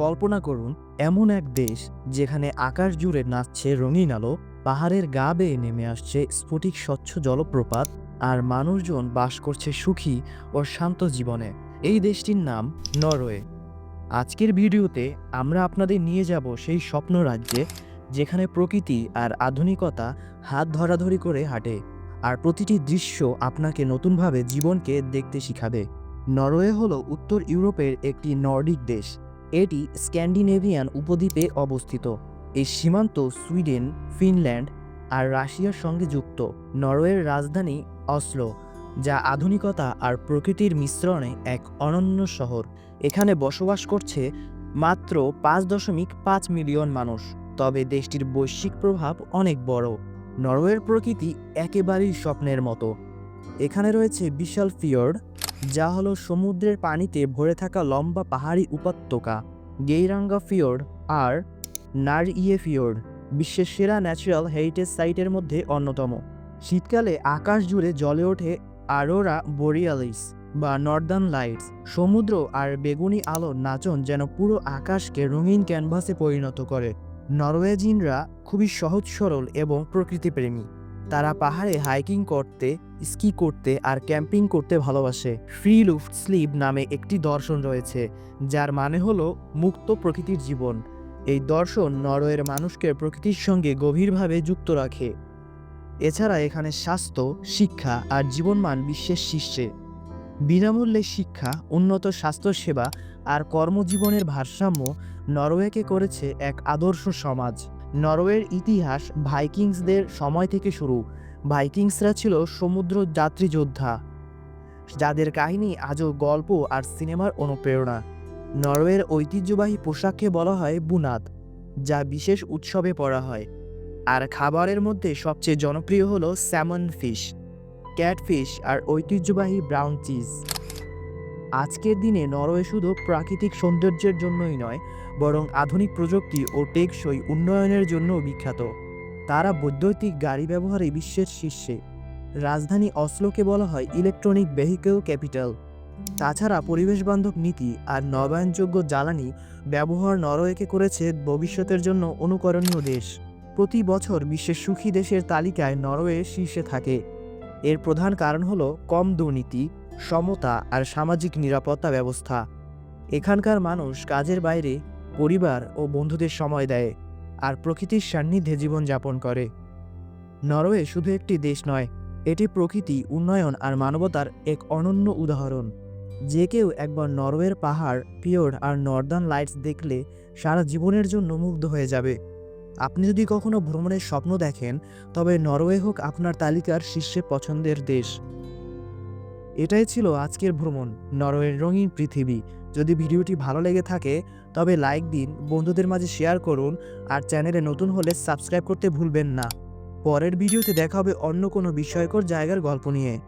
কল্পনা করুন, এমন এক দেশ যেখানে আকাশ জুড়ে নাচছে রঙিন আলো, পাহাড়ের গা বেয়ে নেমে আসছে স্ফটিক স্বচ্ছ জলপ্রপাত, আর মানুষজন বাস করছে সুখী ও শান্ত জীবনে। এই দেশটির নাম নরওয়ে। আজকের ভিডিওতে আমরা আপনাদের নিয়ে যাব সেই স্বপ্ন রাজ্যে, যেখানে প্রকৃতি আর আধুনিকতা হাত ধরাধরি করে হাঁটে, আর প্রতিটি দৃশ্য আপনাকে নতুনভাবে জীবনকে দেখতে শিখাবে। নরওয়ে হলো উত্তর ইউরোপের একটি নর্ডিক দেশ। এটি স্ক্যান্ডিনেভিয়ান উপদ্বীপে অবস্থিত। এই সীমান্ত সুইডেন, ফিনল্যান্ড আর রাশিয়ার সঙ্গে যুক্ত। নরওয়ের রাজধানী অসলো, যা আধুনিকতা আর প্রকৃতির মিশ্রণে এক অনন্য শহর। এখানে বসবাস করছে মাত্র পাঁচ দশমিক পাঁচ মিলিয়ন মানুষ, তবে দেশটির বৈশ্বিক প্রভাব অনেক বড়। নরওয়ের প্রকৃতি একেবারেই স্বপ্নের মতো। এখানে রয়েছে বিশাল ফিয়র্ড যা হলো সমুদ্রের পানিতে ভরে থাকা লম্বা পাহাড়ি উপত্যকা, গেইরাঙ্গা ফিয়র্ড আর নার ইয়ে ফিয়র্ড বিশ্বের সেরা ন্যাচারাল হেরিটেজ সাইটের মধ্যে অন্যতম। শীতকালে আকাশ জুড়ে জ্বলে ওঠে আরোরা বোরিয়ালিস বা নর্দার্ন লাইটস। সমুদ্র আর বেগুনি আলো নাচন যেন পুরো আকাশকে রঙিন ক্যানভাসে পরিণত করে। নরওয়েজিনরা খুবই সহজ সরল এবং প্রকৃতিপ্রেমী। তারা পাহাড়ে হাইকিং করতে, স্কি করতে আর ক্যাম্পিং করতে ভালোবাসে। ফ্রি লুফট স্লিপ নামে একটি দর্শন রয়েছে, যার মানে হলো মুক্ত প্রকৃতির জীবন। এই দর্শন নরওয়ের মানুষকে প্রকৃতির সঙ্গে গভীরভাবে যুক্ত রাখে। এছাড়া এখানে স্বাস্থ্য, শিক্ষা আর জীবনমান বিশ্বের শীর্ষে। বিনামূল্যে শিক্ষা, উন্নত স্বাস্থ্যসেবা আর কর্মজীবনের ভারসাম্য নরওয়েকে করেছে এক আদর্শ সমাজ। নরওয়ের ইতিহাস ভাইকিংসদের সময় থেকে শুরু। ভাইকিংসরা ছিল সমুদ্র যাত্রী যোদ্ধা। যাদের কাহিনী আজও গল্প আর সিনেমার অনুপ্রেরণা। নরওয়ের ঐতিহ্যবাহী পোশাককে বলা হয় বুনাদ, যা বিশেষ উৎসবে পরা হয়। আর খাবারের মধ্যে সবচেয়ে জনপ্রিয় হলো স্যামন ফিশ, ক্যাটফিশ আর ঐতিহ্যবাহী ব্রাউন চিজ। আজকের দিনে নরওয়ে শুধু প্রাকৃতিক সৌন্দর্যের জন্যই নয়, বরং আধুনিক প্রযুক্তি ও টেকসই উন্নয়নের জন্য বিখ্যাত। তারা বৈদ্যুতিক গাড়ি ব্যবহারে বিশ্বের শীর্ষে। রাজধানী অসলোকে বলা হয় ইলেকট্রনিক ভেহিকেল ক্যাপিটাল। তাছাড়া পরিবেশবান্ধব নীতি আর নবায়নযোগ্য জ্বালানি ব্যবহার নরওয়েকে করেছে ভবিষ্যতের জন্য অনুকরণীয় দেশ। প্রতি বছর বিশ্বের সুখী দেশের তালিকায় নরওয়ে শীর্ষে থাকে। এর প্রধান কারণ হলো কম দুর্নীতি সমতা আর সামাজিক নিরাপত্তা ব্যবস্থা। এখানকার মানুষ কাজের বাইরে পরিবার ও বন্ধুদের সময় দেয় আর প্রকৃতির সান্নিধ্যে জীবনযাপন করে। নরওয়ে শুধু একটি দেশ নয়, এটি প্রকৃতি, উন্নয়ন আর মানবতার এক অনন্য উদাহরণ। যে কেউ একবার নরওয়ের পাহাড়, পিওর আর নর্দার্ন লাইটস দেখলে সারা জীবনের জন্য মুগ্ধ হয়ে যাবে। আপনি যদি কখনো ভ্রমণের স্বপ্ন দেখেন, তবে নরওয়ে হোক আপনার তালিকার শীর্ষে পছন্দের দেশ। এটাই ছিল আজকের ভ্রমণ, নরওয়ের রঙিন পৃথিবী। যদি ভিডিওটি ভালো লেগে থাকে, তবে লাইক দিন, বন্ধুদের মাঝে শেয়ার করুন, আর চ্যানেলে নতুন হলে সাবস্ক্রাইব করতে ভুলবেন না। পরের ভিডিওতে দেখা হবে অন্য কোনো বিষয়কর জায়গার গল্প নিয়ে।